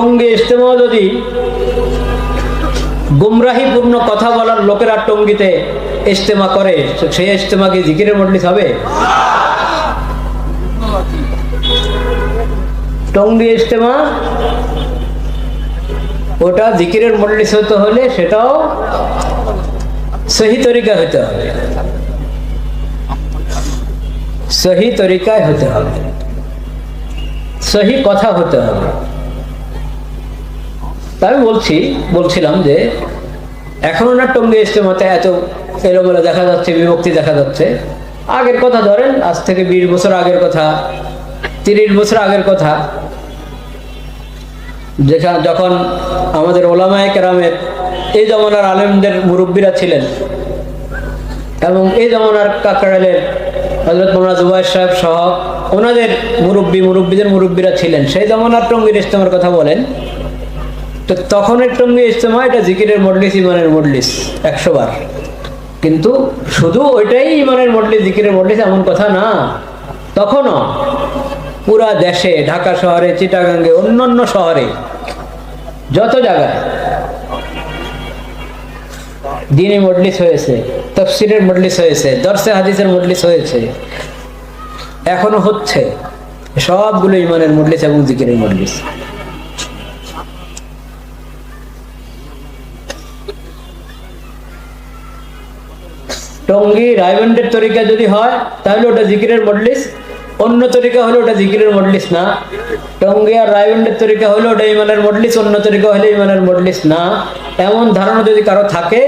টঙ্গি ইজতেমা যদি গুমরাহিপূর্ণ কথা বলার লোকেরা টঙ্গিতে ইজতেমা করে সেই ইজতেমা কি জিকিরের মজলিস হবে? টঙ্গি ইজতেমা ওটা জিকিরের মজলিস হতে হলে সেটাও সহি তরিকা হতে হবে। সহি তরিকায় হতে হবে। সহি কথা হতে হবে। আমি বলছি, বলছিলাম যে এখনও না টঙ্গি ইজতেমাতে এত এলোমেলো দেখা যাচ্ছে, বিভক্তি দেখা যাচ্ছে। আগের কথা ধরেন, আজ থেকে বিশ বছর আগের কথা, তিরিশ বছর আগের কথা। যেখানে, যখন আমাদের ওলামায় কেরামের এই জমানার আলেমদের মুরব্বীরা ছিলেন এবং এই জমানার কাকরালের হজরত মোহাম্মদ জুবাইর সাহেব সহ ওনাদের মুরব্বী, মুরব্বীদের মুরব্বীরা ছিলেন, সেই জমানার টঙ্গির ইজতেমার কথা বলেন তো তখনের টঙ্গি ইজতেমা এটা জিকিরের মডলিস, ইমানের মডলিস, একশো বার। কিন্তু শুধু ওইটাই ইমানের মডলিস, জিকিরের মডলিস এমন কথা না। তখনও পুরা দেশে, ঢাকা শহরে, চিটাগাঙ্গে, অন্যান্য শহরে, যত জায়গায় দিনে মডলিস হয়েছে, তফসিরের মডলিস হয়েছে দর্শে হাদিসের মডলিস হয়েছে, এখনও হচ্ছে, সবগুলো ইমানের মডলিস এবং জিকিরের মডলিস। টঙ্গি রায়গঞ্জের তরিকা যদি হয়, তাহলে ওটা জিকিরের মডলিস অন্য তরিকা হলে ওটা জিকিরের মডলিস না। টঙ্গি আর রায়গঞ্জের তরিকা হলে ওটা ইমানের মডলিস অন্য তরিকা হলে ইমানের মডলিস না। এমন ধারণা যদি কারও থাকে,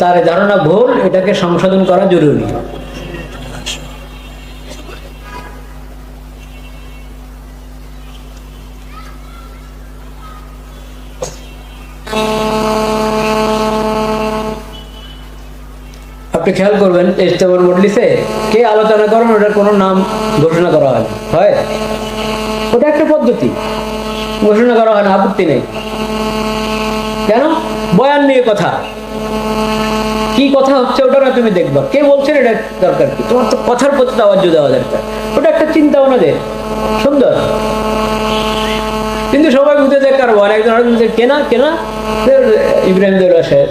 তার ধারণা ভুল, এটাকে সংশোধন করা জরুরি। আপনি খেয়াল করবেন, ইজতেমার মজলিসে কে আলোচনা করেন, ওটার কোনো নাম ঘোষণা করা হয় হয়? ওটা একটা পদ্ধতি। ঘোষণা করা হয় না, আপত্তি নেই। কেন? বয়ান নিয়ে কথা। কি কথা হচ্ছে ওটা না তুমি দেখবা। কে বলছেন এটা দরকার কি? তোমার তো কথার প্রতি আওয়াজ দেওয়া দরকার। ওটা একটা চিন্তা ওনাদের সুন্দর। কিন্তু সবাই বুঝতে দেখ কার বল একজন কেনা কেনা? ইব্রাহিম দেউলা সাহেব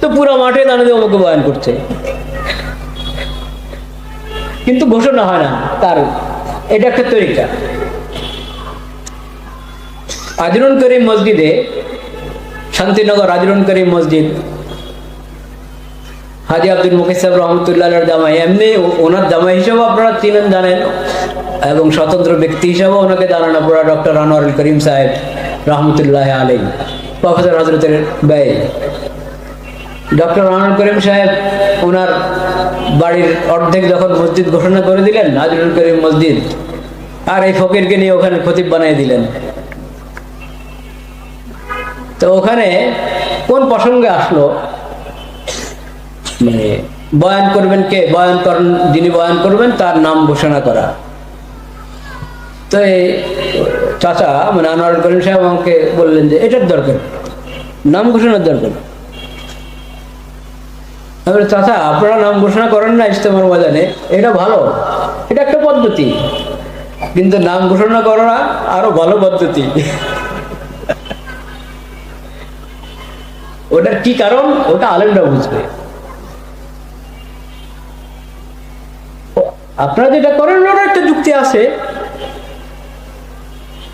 তো পুরো মাঠে দাঁড়িয়ে আমাকে বয়ান করছে। কিন্তু ঘোষণা হয় না তার। এটা একটা তরিকা। আজরুল করিম মসজিদে শান্তিনগর আজরুল করিম মসজিদ হাজি আব্দুল মুকিস সাহেব রহমতুল্লাহ জামাই। এমনি ওনার জামাই হিসেবে আপনারা চিনেন, জানেন। এবং স্বতন্ত্র ব্যক্তি হিসেবে ওনাকে জানান আপনারা ডক্টর আনোয়ারুল করিম সাহেব রহমতুল্লাহ আলী প্রফেসর হজরতের ব্যয়। ডক্টর আনোয়ার করিম সাহেব ওনার বাড়ির অর্ধেক যখন মসজিদ ঘোষণা করে দিলেন, নাজরুল করিম মসজিদ, আর এই ফকিরকে নিয়ে ওখানে খতিব বানিয়ে দিলেন। তো ওখানে কোন প্রসঙ্গে আসলো? মানে বয়ান করবেন কে? বয়ান করেন যিনি বয়ান করবেন তার নাম ঘোষণা করা। তো এই চাচা মানে আনোয়ার করিম সাহেব আমাকে বললেন যে এটার দরকার নাম ঘোষণার দরকার বলি, চাচা আপনারা নাম ঘোষণা করেন না ইজতেমার ময়দানে। এটা ভালো। এটা একটা পদ্ধতি। কিন্তু নাম ঘোষণা করা আরও ভালো পদ্ধতি। ওটার কি কারণ? ওটা আলেমরা বুঝবে। আপনারা যেটা করেন ওটা একটা যুক্তি আছে।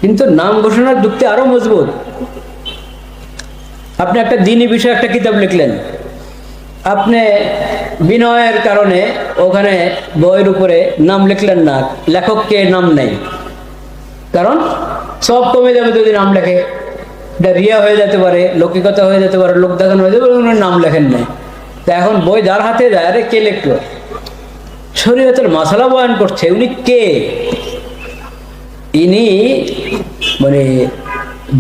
কিন্তু নাম ঘোষণার যুক্তি আরও মজবুত। আপনি একটা দিনই বিষয়ে একটা কিতাব লিখলেন। আপনি বিনয়ের কারণে ওখানে বইয়ের উপরে নাম লিখলেন না। লেখককে নাম নেই। কারণ সব কমে যাবে যদি নাম লেখে, এটা রিয়া হয়ে যেতে পারে, লৌকিকতা হয়ে যেতে পারে লোক দেখানো হয়ে পারে নাম লেখেন নাই তা এখন বই যার হাতে যায়, আরে কে লিখলো? শরীয়তের মশলা বয়ান করছে, উনি কে? ইনি মানে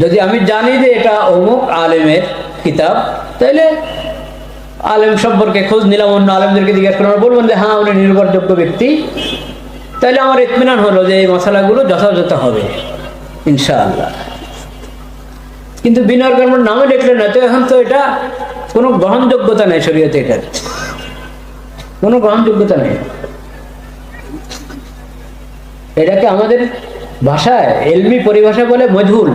যদি আমি জানি যে এটা অমুক আলেমের কিতাব তাহলে আলেম সম্পর্কে খোঁজ নিলাম, অন্য আলেমদেরকে জিজ্ঞেস করলাম বলবেন যে হ্যাঁ উনি নির্ভরযোগ্য ব্যক্তি। তাহলে আমার ইতমিনান হলো যে, এই মশলাগুলো যথাযথ হবে, ইনশাআল্লাহ। কিন্তু বিনয় কর্মের নামে লিখলেন না, তো এখন তো এটা কোনো গ্রহণযোগ্যতা নেই শরীয়তে এটার কোনো গ্রহণযোগ্যতা নেই। এটাকে আমাদের ভাষায় এলমি পরিভাষা বলে মজহুল।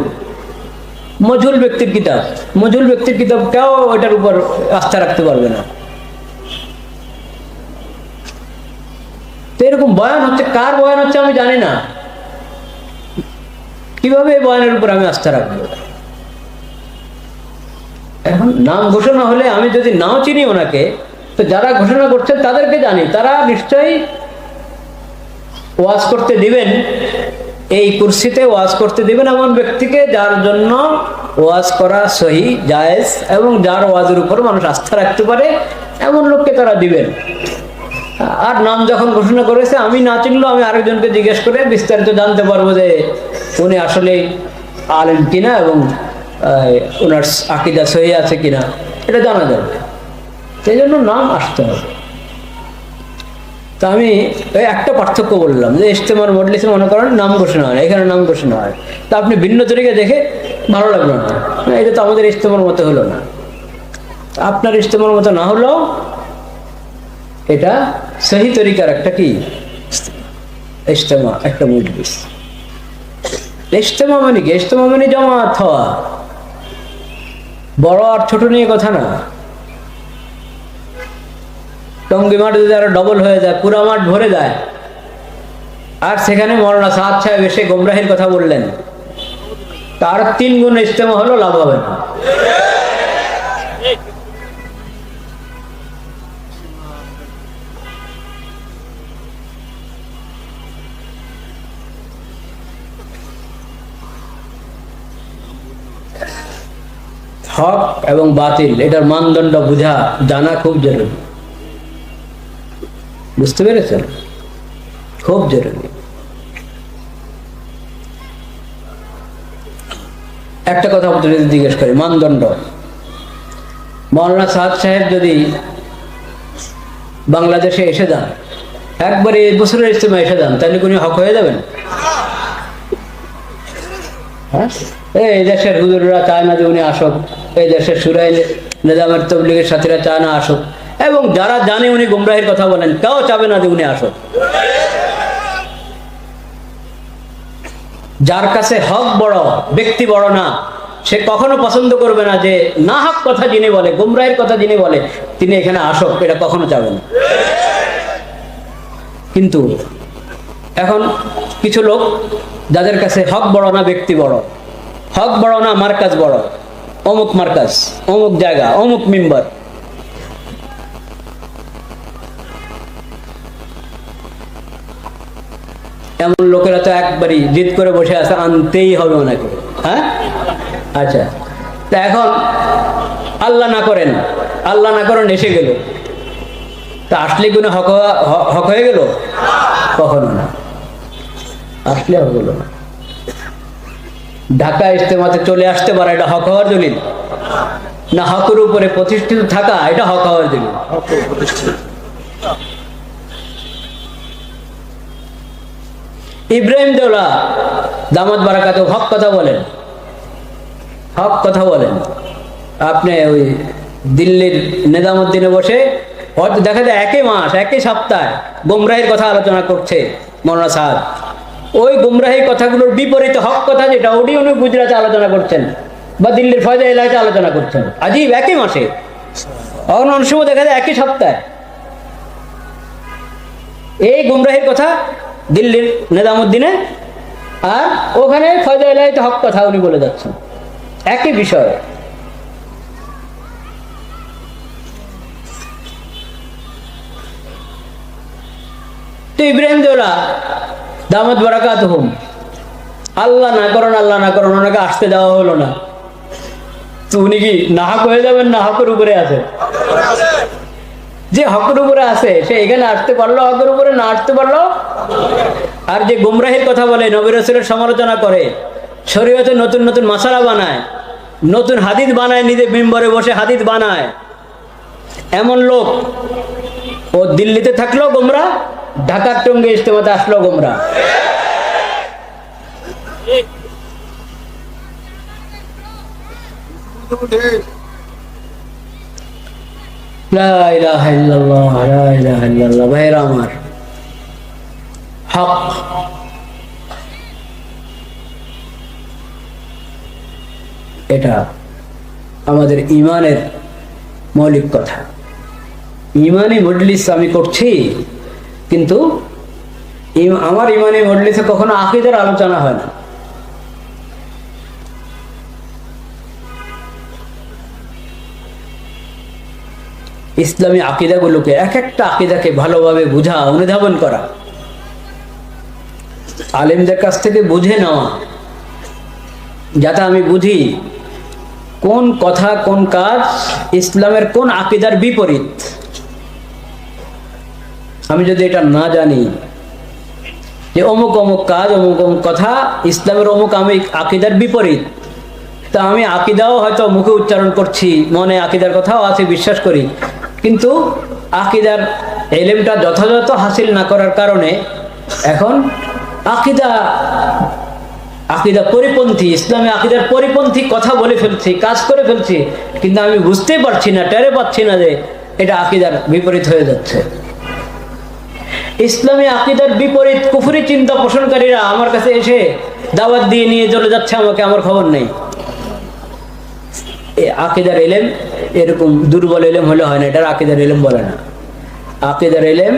মজুল ব্যক্তির কিতাব। মজুল ব্যক্তির কিতাব কেউ ওইটার উপর আস্থা রাখতে পারবে না। এরকম বয়ান হচ্ছে, কার বয়ান হচ্ছে আমি জানি না। কীভাবে এই বয়ানের উপর আমি আস্থা রাখব? এখন নাম ঘোষণা হলে আমি যদি নাও চিনি ওনাকে, তো যারা ঘোষণা করছেন তাদেরকে জানি, তারা নিশ্চয়ই ওয়াজ করতে দিবেন, এই কুর্সিতে ওয়াজ করতে দিবেন এমন ব্যক্তিকে যার জন্য ওয়াজ করা সহি, জায়েজ এবং যার ওয়াজের উপর মানুষ আস্থা রাখতে পারে, এমন লোককে তারা দিবেন। আর নাম যখন ঘোষণা করেছে, আমি না চিনলেও আমি আরেকজনকে জিজ্ঞেস করে বিস্তারিত জানতে পারব যে উনি আসলে আলেন কিনা এবং ওনার আকিদা সহি আছে কিনা। এটা জানা যাবে সেই জন্য নাম আসতে হবে। তা আমি ওই একটা পার্থক্য বললাম, যে ইস্তেমার মডলিসে মনে করেন নাম ঘোষণা হয় এখানে নাম ঘোষণা হয়। তা আপনি ভিন্ন তরিকে দেখে ভালো লাগল না। এটা তো আমাদের ইস্তেমার মতো হলো না। আপনার ইস্তেমার মতো না হলেও এটা সহি তরিকার একটা কি? ইস্তেমা একটা মজলিস। ইস্তেমা মানে কি? ইস্তেমা মানে জমাত হওয়া। বড় আর ছোট নিয়ে কথা না। টঙ্গি মাঠ যদি আরও ডবল হয়ে যায়, পুরা মাঠ ভরে যায়, আর সেখানে মরনা সাত সাহেব এসে গোমরাহির কথা বললেন। তার তিন গুণ ইস্তেমা হলো, লাভ হবে না। হক এবং বাতিল, এটার মানদণ্ড বোঝা, জানা খুব জরুরি। বুঝতে পেরেছেন? খুব জরুরি। একটা কথা যদি জিজ্ঞেস করি, মানদণ্ড? মৌলানা সাদ সাহেব যদি বাংলাদেশে এসে যান, একবারে এই বছরের ইস্তেমা এসে যান, তাহলে কোন হক হয়ে যাবেন? হ্যাঁ? এই দেশের হুজুররা চায় না যে উনি আসুক, এই দেশের সুরাই নিজামের তবলিগের সাথীরা চায় না আসুক। এবং যারা জানে উনি গুমরাহির কথা বলেন কেউ চাবে না যে উনি আসুক যার কাছে হক বড়, ব্যক্তি বড় না, সে কখনো পছন্দ করবে না যে না হক কথা যিনি বলে, গুমরাহির কথা যিনি বলে, তিনি এখানে আসুক এটা কখনো চাবে না। কিন্তু এখন কিছু লোক যাদের কাছে হক বড় না, ব্যক্তি বড়। হক বড় না, মার্কাজ বড়। অমুক মার্কাজ, অমুক জায়গা, অমুক মেম্বার। এমন লোকেরা তো একবারই জিদ করে বসে আছে, আনতেই হবে ওনাকে। হ্যাঁ? আচ্ছা। তা এখন আল্লাহ না করেন, আল্লাহ না করেন এসে গেল। তা আসলে কোনো হক হক হয়ে গেল? কখনো না। আসলে হক হলো না। ঢাকা ইস্তেমাতে চলে আসতে পারে, এটা হক হওয়ার দলিল। না হকের উপরে প্রতিষ্ঠিত থাকা, এটা হক হওয়ার দলিল। ইব্রাহিম দেওলা দামাত বারাকাতে হক কথা বলেন। হক কথা বলেন। আপনি ওই দিল্লির নেজামুদ্দিনে বসে, হয়তো দেখা যায় একই মাস, একই সপ্তাহে গুমরাহির কথা আলোচনা করছে মৌলানা সাহেব ওই গুমরাহি কথাগুলোর বিপরীতে হক কথা যেটা ওটি উনি গুজরাটে আলোচনা করছেন বা দিল্লির ফয়দা এলাকাতে আলোচনা করছেন। আজীব একই মাসে। অন্য অনেক সময় দেখা যায় একই সপ্তাহে। এই গুমরাহির কথা দিল্লির নেজামুদ্দিনে, আর ওখানে ফয়দা হক কথা উনি বলে যাচ্ছেন। একই বিষয়। তো ইব্রাহিম দেওলা দামত বারাকাত হুম আল্লাহ না করুন, আল্লাহ না করুন, ওনাকে আসতে দেওয়া হলো না। তো উনি কি নাহক হয়ে যাবেন না হকের উপরে আছে? যে হকের উপরে আছে, সে এখানে আসতে পারল, হকের উপরে না আসতে পারল আর যে গুমরাহির কথা বলে, নবী রসুলের সমালোচনা করে, শরীয়তে নতুন নতুন মশালা বানায়, নতুন হাদিদ বানায় নিজে মেম্বরে বসে হাদিদ বানায় এমন লোক, ও দিল্লিতে থাকল গোমরা, ঢাকার টঙ্গে ইস্তেমাতে আসলো গোমরা। ভাইয়েরা আমার হক। এটা আমাদের ইমানের মৌলিক কথা। ইমানি মজলিস আমি করছি, কিন্তু আমার ইমানি মজলিসে কখনো আকিদের আলোচনা হয় না। ইসলামী আকিদাগুলোকে এক একটা আকিদাকে ভালোভাবে বোঝা, অনুধাবন করা। আলেমদের কাছ থেকে বুঝে নেওয়া যাতে আমি বুঝি কোন কথা, কোন কাজ ইসলামের কোন আকিদার বিপরীত। আমি যদি এটা না জানি যে অমুক অমুক কাজ, অমুক অমুক কথা ইসলামের অমুক আমি আকিদার বিপরীত, তা আমি আকিদাও হয়তো মুখে উচ্চারণ করছি, মনে আকিদার কথাও আছে, বিশ্বাস করি। কিন্তু আকিদার এলেমটা যথাযথ হাসিল না করার কারণে এখন আকিদা আকিদা পরিপন্থী, ইসলামে আকিদার পরিপন্থী কথা বলে ফেলছি, কাজ করে ফেলছি, কিন্তু আমি বুঝতেই পারছি না টেরে পাচ্ছি না যে এটা আকিদার বিপরীত হয়ে যাচ্ছে। ইসলামী আকিদার বিপরীত কুফুরি চিন্তা পোষণকারীরা আমার কাছে এসে দাওয়াত দিয়ে নিয়ে চলে যাচ্ছে, আমাকে আমার খবর নেই। আকিদার এলেম এরকম দুর্বল এলেম হলে হয় না, এটার আকিদার এলেম বলে না। আকিদার এলেম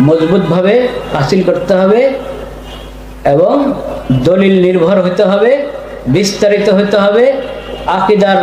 মজবুতভাবে হাসিল করতে হবে এবং দলিল নির্ভর হতে হবে বিস্তারিত হতে হবে আকিদার